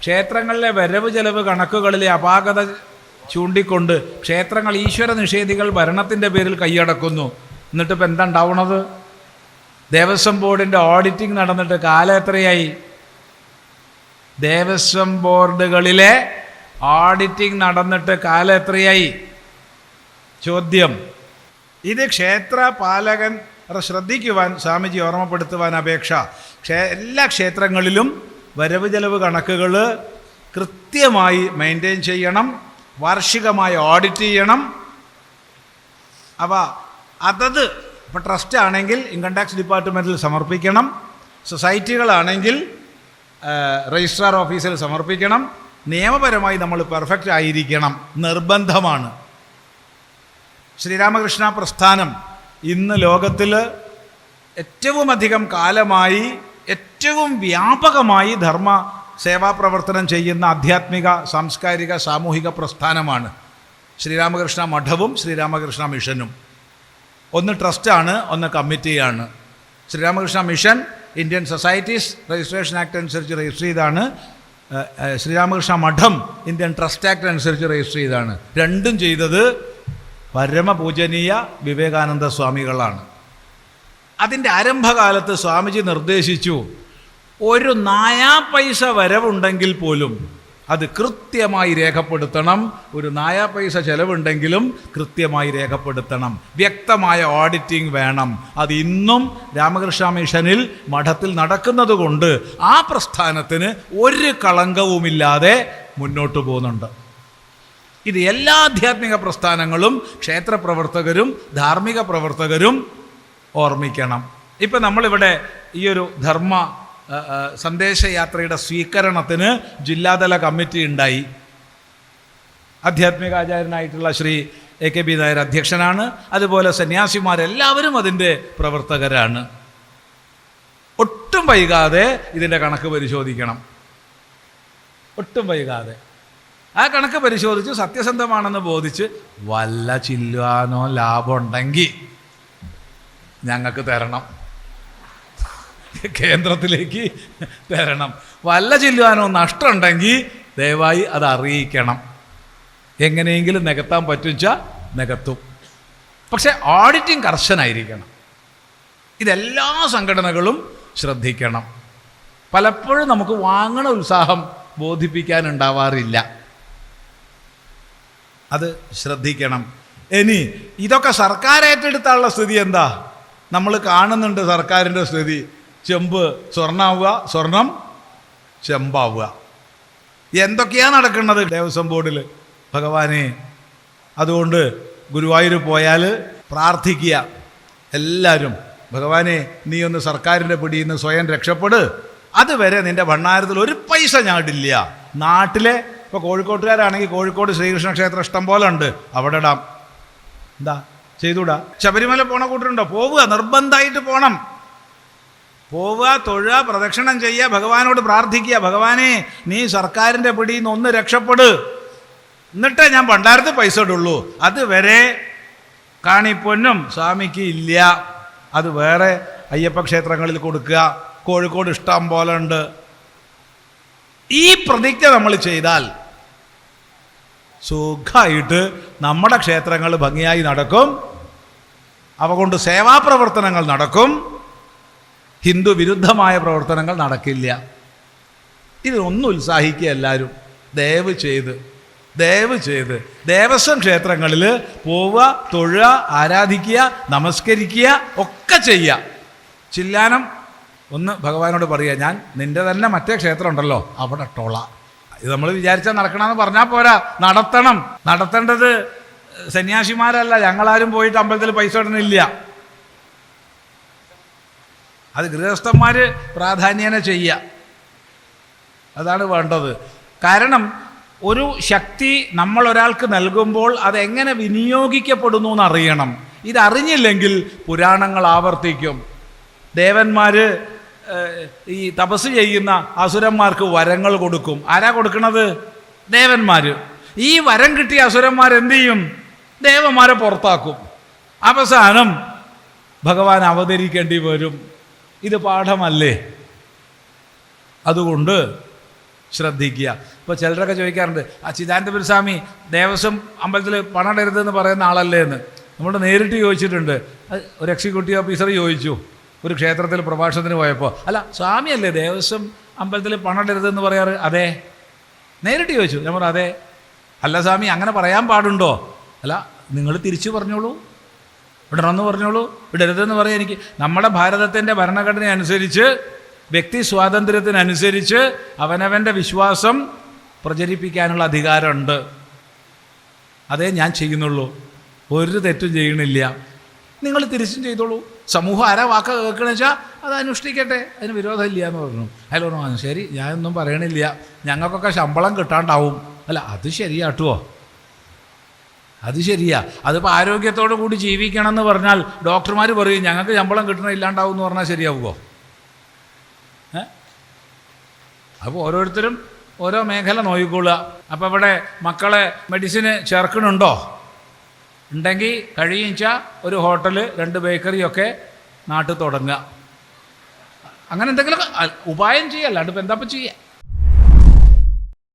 ക്ഷേത്രങ്ങളിലെ വരവ് ചെലവ് കണക്കുകളിലെ അപാകത ചൂണ്ടിക്കൊണ്ട് ക്ഷേത്രങ്ങൾ ഈശ്വര നിഷേധികൾ ഭരണത്തിന്റെ പേരിൽ കൈയടക്കുന്നു. എന്നിട്ട് ഇപ്പം എന്താ ഉണ്ടാവണത്? ദേവസ്വം ബോർഡിന്റെ ഓഡിറ്റിംഗ് നടന്നിട്ട് കാലം എത്രയായി ദേവസ്വം ബോർഡുകളിലെ ഓഡിറ്റിംഗ് നടന്നിട്ട് കാലം എത്രയായി ചോദ്യം. ഇത് ക്ഷേത്ര പാലകൻ ശ്രദ്ധിക്കുവാൻ സ്വാമിജി ഓർമ്മപ്പെടുത്തുവാൻ അപേക്ഷ. എല്ലാ ക്ഷേത്രങ്ങളിലും വരവ് ചെലവ് കണക്കുകൾ കൃത്യമായി മെയിന്റെയിൻ ചെയ്യണം വാർഷികമായി ഓഡിറ്റ് ചെയ്യണം. അവ അതത് ഇപ്പോൾ ട്രസ്റ്റ് ആണെങ്കിൽ ഇൻകം ടാക്സ് ഡിപ്പാർട്ട്മെന്റിൽ സമർപ്പിക്കണം സൊസൈറ്റികളാണെങ്കിൽ രജിസ്ട്രാർ ഓഫീസിൽ സമർപ്പിക്കണം നിയമപരമായി നമ്മൾ പെർഫെക്റ്റ് ആയിരിക്കണം നിർബന്ധമാണ്. ശ്രീരാമകൃഷ്ണ പ്രസ്ഥാനം ഇന്ന് ലോകത്തിൽ ഏറ്റവുമധികം കാലമായി ഏറ്റവും വ്യാപകമായി ധർമ്മ സേവാ സേവാപ്രവർത്തനം ചെയ്യുന്ന ആധ്യാത്മിക സാംസ്കാരിക സാമൂഹിക പ്രസ്ഥാനമാണ് ശ്രീരാമകൃഷ്ണ മഠവും ശ്രീരാമകൃഷ്ണ മിഷനും. ഒന്ന് ട്രസ്റ്റാണ് ഒന്ന് കമ്മിറ്റിയാണ്. Sriramakrishna Mission Indian Societies Registration Act അനുസരിച്ച് രജിസ്റ്റർ ചെയ്താണ്. Sriramakrishna Math Indian Trust Act അനുസരിച്ച് രജിസ്റ്റർ ചെയ്താണ്. രണ്ടും ചെയ്തത് പരമപൂജനീയ വിവേകാനന്ദ സ്വാമികളാണ്. അതിന്റെ ആരംഭകാലത്ത് സ്വാമിജി നിർദ്ദേശിച്ചു ഒരു നായാ പൈസ വരവുണ്ടെങ്കിൽ പോലും അത് കൃത്യമായി രേഖപ്പെടുത്തണം. ഒരു നായാ പൈസ ചെലവുണ്ടെങ്കിലും കൃത്യമായി രേഖപ്പെടുത്തണം. വ്യക്തമായ ഓഡിറ്റിംഗ് വേണം. അത് ഇന്നും രാമകൃഷ്ണ മിഷനിൽ മഠത്തിൽ നടക്കുന്നത് കൊണ്ട് ആ പ്രസ്ഥാനത്തിന് ഒരു കളങ്കവുമില്ലാതെ മുന്നോട്ട് പോകുന്നുണ്ട്. ഇത് എല്ലാ ആധ്യാത്മിക പ്രസ്ഥാനങ്ങളും ക്ഷേത്രപ്രവർത്തകരും ധാർമ്മിക പ്രവർത്തകരും ഓർമ്മിക്കണം. ഇപ്പം നമ്മളിവിടെ ഈ ഒരു ധർമ്മ സന്ദേശയാത്രയുടെ സ്വീകരണത്തിന് ജില്ലാതല കമ്മിറ്റി ഉണ്ടായി. ആധ്യാത്മികാചാര്യനായിട്ടുള്ള Shri A K B Nair അധ്യക്ഷനാണ്. അതുപോലെ സന്യാസിമാരെല്ലാവരും അതിന്റെ പ്രവർത്തകരാണ്. ഒട്ടും വൈകാതെ ഇതിന്റെ കണക്ക് പരിശോധിക്കണം. ഒട്ടും വൈകാതെ. ആ കണക്ക് പരിശോധിച്ച് സത്യസന്ധമാണെന്ന് ബോധിച്ച് വല്ല ചില്ലുവാനോ ലാഭം ഉണ്ടെങ്കിൽ ഞങ്ങൾക്ക് തരണം. കേന്ദ്രത്തിലേക്ക് തരണം. വല്ല ചെല്ലുവാനോ നഷ്ടമുണ്ടെങ്കിൽ ദയവായി അത് അറിയിക്കണം. എങ്ങനെയെങ്കിലും നികത്താൻ പറ്റുച്ച നികത്തും. പക്ഷേ ഓഡിറ്റിംഗ് കർശനായിരിക്കണം. ഇതെല്ലാ സംഘടനകളും ശ്രദ്ധിക്കണം. പലപ്പോഴും നമുക്ക് വാങ്ങണ ഉത്സാഹം ബോധിപ്പിക്കാനുണ്ടാവാറില്ല. അത് ശ്രദ്ധിക്കണം. ഇനി ഇതൊക്കെ സർക്കാർ ഏറ്റെടുത്താനുള്ള സ്ഥിതി എന്താ? നമ്മൾ കാണുന്നുണ്ട് സർക്കാരിന്റെ സ്ഥിതി. ചെമ്പ് സ്വർണാവുക സ്വർണം ചെമ്പാവുക. എന്തൊക്കെയാണ് നടക്കുന്നത് ദേവസ്വം ബോർഡിൽ? ഭഗവാനെ അതുകൊണ്ട് ഗുരുവായൂർ പോയാൽ പ്രാർത്ഥിക്കുക. എല്ലാവരും ഭഗവാനെ നീ ഒന്ന് സർക്കാരിന്റെ പിടിയിൽ നിന്ന് സ്വയം രക്ഷപ്പെട്. അതുവരെ നിന്റെ ഭണ്ണാരത്തിൽ ഒരു പൈസ ഞാടില്ല. നാട്ടിലെ ഇപ്പോൾ കോഴിക്കോട്ടുകാരാണെങ്കിൽ കോഴിക്കോട് ശ്രീകൃഷ്ണ ക്ഷേത്രം ഇഷ്ടം പോലെ ഉണ്ട്. അവിടെ ഇടാം. എന്താ? ചെയ്തൂടാ ശബരിമല പോണ കൂട്ടുണ്ടോ പോവുക നിർബന്ധമായിട്ട് പോണം. പോവുക തൊഴുക പ്രദക്ഷിണം ചെയ്യുക ഭഗവാനോട് പ്രാർത്ഥിക്കുക. ഭഗവാനെ നീ സർക്കാരിന്റെ പിടിയിൽ നിന്ന് ഒന്ന് രക്ഷപ്പെട്. എന്നിട്ടേ ഞാൻ പണ്ടാരത്ത് പൈസ ഇടുള്ളൂ. അതുവരെ കാണിപ്പൊന്നും സ്വാമിക്ക് ഇല്ല. അത് വേറെ അയ്യപ്പ ക്ഷേത്രങ്ങളിൽ കൊടുക്കുക. കോഴിക്കോട് ഇഷ്ടം പോലെ ഉണ്ട്. ഈ പ്രതിജ്ഞ നമ്മൾ ചെയ്താൽ സുഖമായിട്ട് നമ്മുടെ ക്ഷേത്രങ്ങൾ ഭംഗിയായി നടക്കും. അവ കൊണ്ട് സേവാപ്രവർത്തനങ്ങൾ നടക്കും. ഹിന്ദു വിരുദ്ധമായ പ്രവർത്തനങ്ങൾ നടക്കില്ല. ഇതിനൊന്നും ഉത്സാഹിക്കുക എല്ലാവരും. ദയവ് ചെയ്ത് ദയവ് ചെയ്ത്. ദേവസ്വം ക്ഷേത്രങ്ങളിൽ പോവുക തൊഴുക ആരാധിക്കുക നമസ്കരിക്കുക ഒക്കെ ചെയ്യുക. ചില്ലാനം ഒന്ന് ഭഗവാനോട് പറയുക ഞാൻ നിന്റെ തന്നെ മറ്റേ ക്ഷേത്രം ഉണ്ടല്ലോ അവിടെ ടോള ഇത് നമ്മൾ വിചാരിച്ചാൽ നടക്കണമെന്ന് പറഞ്ഞാൽ പോരാ. നടത്തണം. നടത്തേണ്ടത് സന്യാസിമാരല്ല ഞങ്ങളാരും പോയിട്ട് അമ്പലത്തിൽ പൈസ ഇടണില്ല. അത് ഗൃഹസ്ഥന്മാർ പ്രാധാന്യേന ചെയ്യുക. അതാണ് വേണ്ടത്. കാരണം ഒരു ശക്തി നമ്മൾ ഒരാൾക്ക് നൽകുമ്പോൾ അതെങ്ങനെ വിനിയോഗിക്കപ്പെടുന്നു എന്നറിയണം. ഇതറിഞ്ഞില്ലെങ്കിൽ പുരാണങ്ങൾ ആവർത്തിക്കും. ദേവന്മാർ ഈ തപസ് ചെയ്യുന്ന അസുരന്മാർക്ക് വരങ്ങൾ കൊടുക്കും. ആരാ കൊടുക്കുന്നത് ദേവന്മാർ ഈ വരം കിട്ടിയ അസുരന്മാർ എന്തു ചെയ്യും? ദേവന്മാരെ പുറത്താക്കും. അവസാനം ഭഗവാൻ അവതരിക്കേണ്ടി വരും. ഇത് പാഠമല്ലേ? അതുകൊണ്ട് ശ്രദ്ധിക്കുക. ഇപ്പോൾ ചിലരൊക്കെ ചോദിക്കാറുണ്ട് ആ ചിദാനന്ദപുര സ്വാമി ദേവസ്വം അമ്പലത്തിൽ പണം ഇടരുതെന്ന് പറയുന്ന ആളല്ലേ എന്ന്? നമ്മൾ നേരിട്ട് ചോദിച്ചിട്ടുണ്ട്. ഒരു എക്സിക്യൂട്ടീവ് ഓഫീസർ ചോദിച്ചു ഒരു ക്ഷേത്രത്തിൽ പ്രഭാഷണത്തിന് പോയപ്പോൾ അല്ല സ്വാമിയല്ലേ ദേവസ്വം അമ്പലത്തിൽ പണം ഇടരുതെന്ന് പറയാറ്? അതെ. നേരിട്ട് ചോദിച്ചു. ഞാൻ പറഞ്ഞു അതെ. അല്ല സ്വാമി അങ്ങനെ പറയാൻ പാടുണ്ടോ? അല്ല നിങ്ങൾ തിരിച്ചു പറഞ്ഞോളൂ. വിടണമെന്ന് പറഞ്ഞോളൂ. വിടരുതെന്ന് പറയാം എനിക്ക് നമ്മുടെ ഭാരതത്തിന്റെ ഭരണഘടന അനുസരിച്ച് വ്യക്തി സ്വാതന്ത്ര്യത്തിനനുസരിച്ച് അവനവന്റെ വിശ്വാസം പ്രചരിപ്പിക്കാനുള്ള അധികാരമുണ്ട്. അതേ ഞാൻ ചെയ്യുന്നുള്ളൂ. ഒരു തെറ്റും ചെയ്യണില്ല. നിങ്ങൾ തിരിച്ചും ചെയ്തോളൂ. സമൂഹം ആരാ വാക്ക് കേൾക്കണമെന്ന് വെച്ചാൽ അത് അനുഷ്ഠിക്കട്ടെ. അതിന് വിരോധമില്ല എന്ന് പറഞ്ഞു. അയാൾ പറഞ്ഞു "ആ, ശരി ഞാനൊന്നും പറയണില്ല. ഞങ്ങൾക്കൊക്കെ ശമ്പളം കിട്ടാണ്ടാവും. അല്ല അത് ശരിയാട്ടുവോ? അത് ശരിയാ. അതിപ്പോൾ ആരോഗ്യത്തോടു കൂടി ജീവിക്കണം എന്ന് പറഞ്ഞാൽ ഡോക്ടർമാർ പറയും ഞങ്ങൾക്ക് ശമ്പളം കിട്ടണ ഇല്ലാണ്ടാവും എന്ന് പറഞ്ഞാൽ ശരിയാവുമോ അപ്പോൾ ഓരോരുത്തരും ഓരോ മേഖല നോക്കിക്കൊള്ളുക. അപ്പോൾ ഇവിടെ മക്കളെ മെഡിസിന് ചേർക്കണുണ്ടോ? ഉണ്ടെങ്കിൽ കഴിയിച്ച ഒരു ഹോട്ടൽ രണ്ട് ബേക്കറിയൊക്കെ നാട്ടിൽ തുടങ്ങുക. അങ്ങനെ എന്തെങ്കിലും ഉപായം ചെയ്യല്ല ഇപ്പം എന്താ ചെയ്യുക